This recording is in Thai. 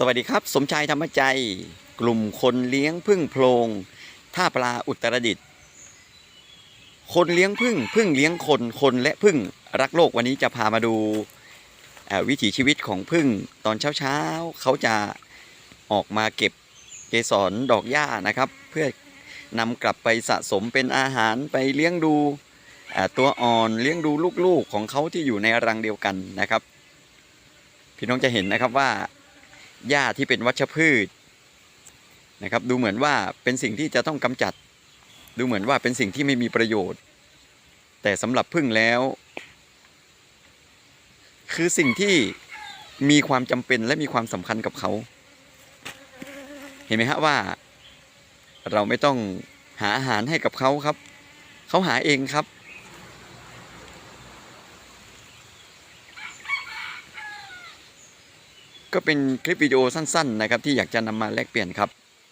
สวัสดีครับ สมชายธรรมใจ กลุ่มคนเลี้ยงพึ่งโพรงท่าปลาอุตรดิตถ์คนเลี้ยงพึ่งพึ่งเลี้ยงคนคนและพึ่งรักโลกวันนี้จะพามาดูวิถีชีวิตของพึ่งตอนเช้าๆเขาจะออกมาเก็บเกสรดอกหญ้านะครับ เพื่อนำกลับไปสะสมเป็นอาหารไปเลี้ยงดูตัวอ่อนเลี้ยงดูลูกๆของเขาที่อยู่ในรังเดียวกันนะครับ พี่น้องจะเห็นนะครับว่า หญ้าที่เป็นวัชพืชนะครับ ดูเหมือนว่าเป็นสิ่งที่จะต้องกำจัด ดูเหมือนว่าเป็นสิ่งที่ไม่มีประโยชน์ แต่สำหรับพึ่งแล้ว คือสิ่งที่มีความจำเป็นและมีความสำคัญกับเขา เห็นไหมฮะว่า เราไม่ต้องหาอาหารให้กับเขาครับ เขาหาเองครับ ก็เป็นคลิปวิดีโอสั้นๆนะครับที่อยากจะนำมาแลกเปลี่ยนครับ